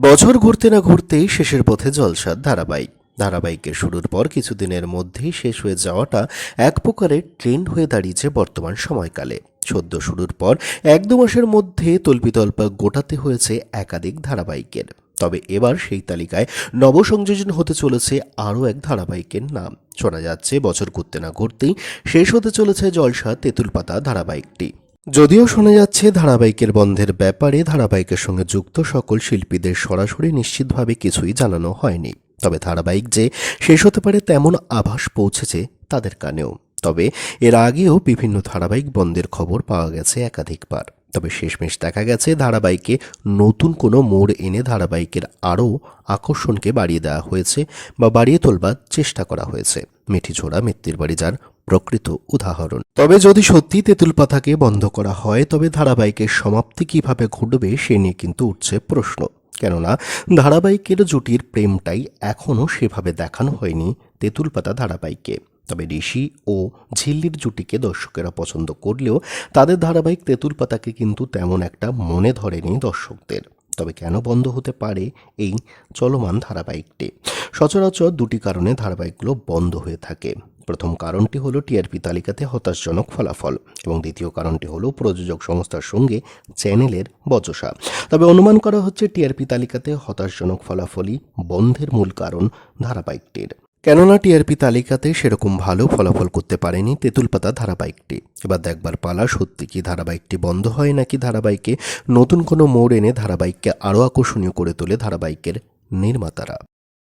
বছর ঘুরতে না ঘুরতেই শেষের পথে জলসাদ ধারাবাহিক। ধারাবাহিকের শুরুর পর কিছুদিনের মধ্যেই শেষ হয়ে যাওয়াটা এক প্রকারের ট্রেন্ড হয়ে দাঁড়িয়েছে বর্তমান সময়কালে। সদ্য শুরুর পর এক দু মাসের মধ্যে তল্পিতল্পা গোটাতে হয়েছে একাধিক ধারাবাহিকের। তবে এবার সেই তালিকায় নবসংযোজন হতে চলেছে আরও এক ধারাবাহিকের নাম। শোনা যাচ্ছে বছর ঘুরতে না ঘুরতেই শেষ হতে চলেছে জলসা তেঁতুল পাতা ধারাবাহিকটি। যদিও শোনা যাচ্ছে ধারাবাহিকের বন্ধের ব্যাপারে ধারাবাহিকের সঙ্গে যুক্ত সকল শিল্পীদের সরাসরি নিশ্চিতভাবে কিছুই জানানো হয়নি। তবে ধারাবাহিক যে শেষ হতে পারে তেমন আভাস পৌঁছেছে তাদের কানেও। তবে এর আগেও বিভিন্ন ধারাবাহিক বন্ধের খবর পাওয়া গেছে একাধিকবার। তবে শেষমেশ দেখা গেছে ধারাবাহিকে নতুন কোনো মোড় এনে ধারাবাহিকের আরও আকর্ষণকে বাড়িয়ে দেওয়া হয়েছে বা বাড়িয়ে তোলবার চেষ্টা করা হয়েছে। মিঠিঝোড়া মৃত্যুর বাড়ি যার প্রকৃত উদাহরণ। তবে যদি সত্যি তেঁতুল পাতাকে বন্ধ করা হয়, তবে ধারাবাহিকের সমাপ্তি কীভাবে ঘটবে, সে নিয়ে কিন্তু উঠছে প্রশ্ন। কেননা, ধারাবাহিকের জুটির প্রেমটাই এখনও সেভাবে দেখানো হয়নি তেঁতুল পাতা ধারাবাহিকে তবে ঋষি ও ঝিল্লির জুটিকে দর্শকেরা পছন্দ করলেও, তাদের ধারাবাহিক তেঁতুল পাতাকে কিন্তু তেমন একটা মনে ধরেনি দর্শকদের। তবে কেন বন্ধ হতে পারে এই চলমান ধারাবাহিকটি? সচরাচর দুটি কারণে ধারাবাহিকগুলো বন্ধ হয়ে থাকে। প্রথম কারণটি হলো টিআরপি তালিকাতে হতাশজনক ফলাফল এবং দ্বিতীয় কারণটি হলো প্রযোজক সংস্থার সঙ্গে চ্যানেলের বচসা। তবে অনুমান করা হচ্ছে টিআরপি তালিকাতে হতাশজনক ফলাফলই বন্ধের মূল কারণ ধারাবাহিকটির। কেননা টিআরপি তালিকাতে সেরকম ভালো ফলাফল করতে পারেনি তেঁতুল পাতা ধারাবাহিকটি। এবার দেখবার পালা, সত্যি কি ধারাবাহিকটি বন্ধ হয় নাকি ধারাবাহিকে নতুন কোনো মোড় এনে ধারাবাহিককে আরও আকর্ষণীয় করে তোলে ধারাবাহিকের নির্মাতারা।